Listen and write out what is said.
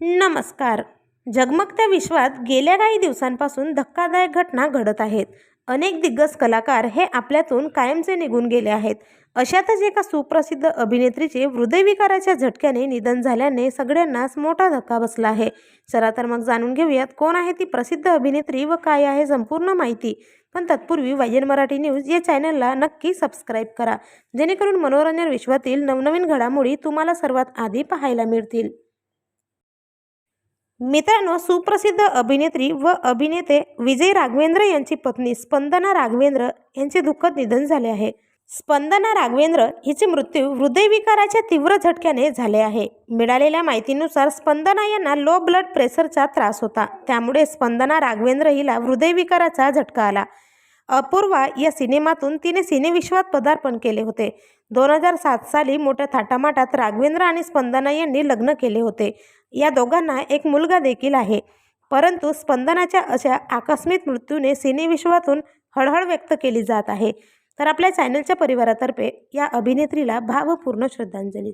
नमस्कार. जगमगत्या विश्वात गेल्या काही दिवसांपासून धक्कादायक घटना घडत आहेत. अनेक दिग्गज कलाकार हे आपल्यातून कायमचे निघून गेले आहेत. अशातच एका सुप्रसिद्ध अभिनेत्रीचे हृदयविकाराच्या झटक्याने निधन झाल्याने सगळ्यांनाच मोठा धक्का बसला आहे. चला तर मग जाणून घेऊयात कोण आहे ती प्रसिद्ध अभिनेत्री व काय आहे संपूर्ण माहिती. पण तत्पूर्वी वायजन मराठी न्यूज या चॅनलला नक्की सबस्क्राईब करा. जेणेकरून मनोरंजन विश्वातील नवनवीन घडामोडी तुम्हाला सर्वात आधी पाहायला मिळतील. मित्रांनो सुप्रसिद्ध अभिनेत्री व अभिनेते विजय राघवेंद्र यांची पत्नी स्पंदना राघवेंद्र यांचे दुःखद निधन झाले आहे. स्पंदना राघवेंद्र हिचे मृत्यू हृदयविकाराच्या तीव्र झटक्याने झाले आहे. मिळालेल्या माहितीनुसार स्पंदना यांना लो ब्लड प्रेशरचा त्रास होता. त्यामुळे स्पंदना राघवेंद्र हिला हृदयविकाराचा झटका आला. अपूर्वा या सिनेमातून तिने सिनेविश्वात पदार्पण केले होते. दोन हजार सात साली मोठ्या थाटामाटात राघवेंद्र आणि स्पंदना यांनी लग्न केले होते. या दोघांना एक मुलगा देखील आहे. परंतु स्पंदनाच्या अशा आकस्मिक मृत्यूने सिनेविश्वातून हळहळ व्यक्त केली जात आहे. तर आपल्या चॅनलच्या परिवारातर्फे या अभिनेत्रीला भावपूर्ण श्रद्धांजली.